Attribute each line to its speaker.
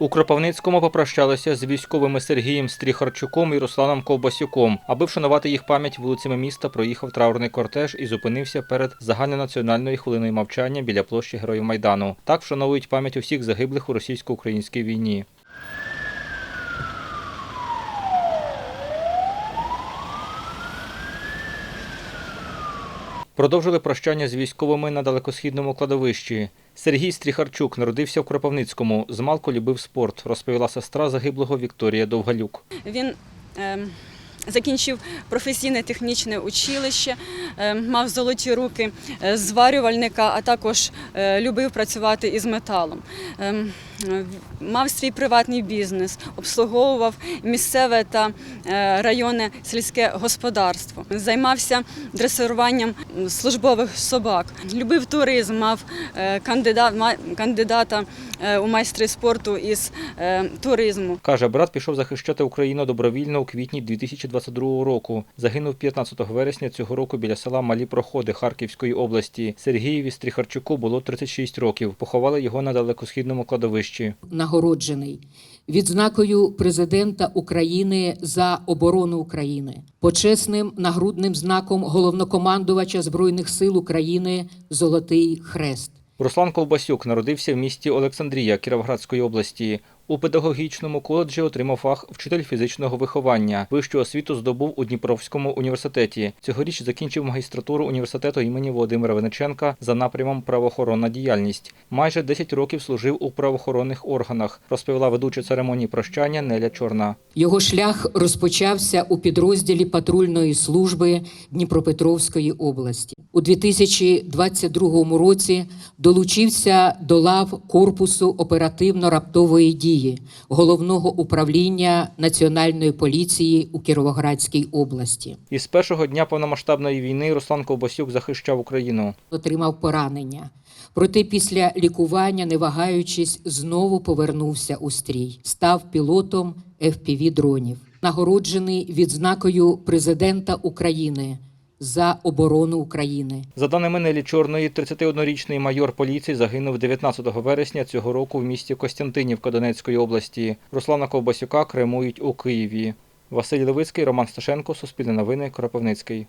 Speaker 1: У Кропивницькому попрощалися з військовими Сергієм Стріхарчуком і Русланом Ковбасюком. Аби вшанувати їх пам'ять вулицями міста, проїхав траурний кортеж і зупинився перед загальнонаціональною хвилиною мовчання біля площі Героїв Майдану. Так вшановують пам'ять усіх загиблих у російсько-українській війні. Продовжили прощання з військовими на далекосхідному кладовищі. Сергій Стріхарчук народився в Кропивницькому. Змалку любив спорт, розповіла сестра загиблого Вікторія Довгалюк.
Speaker 2: Він ем, закінчив професійне технічне училище, ем, мав золоті руки е, зварювальника, а також е, любив працювати із металом. Е, Мав свій приватний бізнес, обслуговував місцеве та е, районне сільське господарство. Займався дресируванням службових собак. Любив туризм, мав е, кандидата е, у майстри спорту із е, туризму.
Speaker 1: Каже, брат пішов захищати Україну добровільно у квітні 2022 року. Загинув 15 вересня цього року біля села Малі Проходи Харківської області. Сергієві Стріхарчуку було 36 років. Поховали його на далекосхідному кладовищі.
Speaker 3: Нагороджений відзнакою президента України за оборону України, почесним нагрудним знаком головнокомандувача Збройних сил України Золотий Хрест.
Speaker 1: Руслан Ковбасюк народився в місті Олександрія Кіровоградської області. У педагогічному коледжі отримав фах вчитель фізичного виховання. Вищу освіту здобув у Дніпровському університеті. Цьогоріч закінчив магістратуру університету імені Володимира Винниченка за напрямом правоохоронна діяльність. Майже 10 років служив у правоохоронних органах, розповіла ведуча церемонії прощання Неля Чорна.
Speaker 3: Його шлях розпочався у підрозділі патрульної служби Дніпропетровської області. У 2022 році долучився до лав корпусу оперативно-раптової дії головного управління Національної поліції у Кіровоградській області.
Speaker 1: Із першого дня повномасштабної війни Руслан Ковбасюк захищав Україну.
Speaker 3: Отримав поранення. Проте після лікування, не вагаючись, знову повернувся у стрій. Став пілотом fpv дронів, нагороджений відзнакою президента України за оборону України.
Speaker 1: За даними Нелі Чорної, 31-річний майор поліції загинув 19 вересня цього року в місті Костянтинівка Донецької області. Руслана Ковбасюка кремують у Києві. Василь Левицький, Роман Сташенко, Суспільне новини, Кропивницький.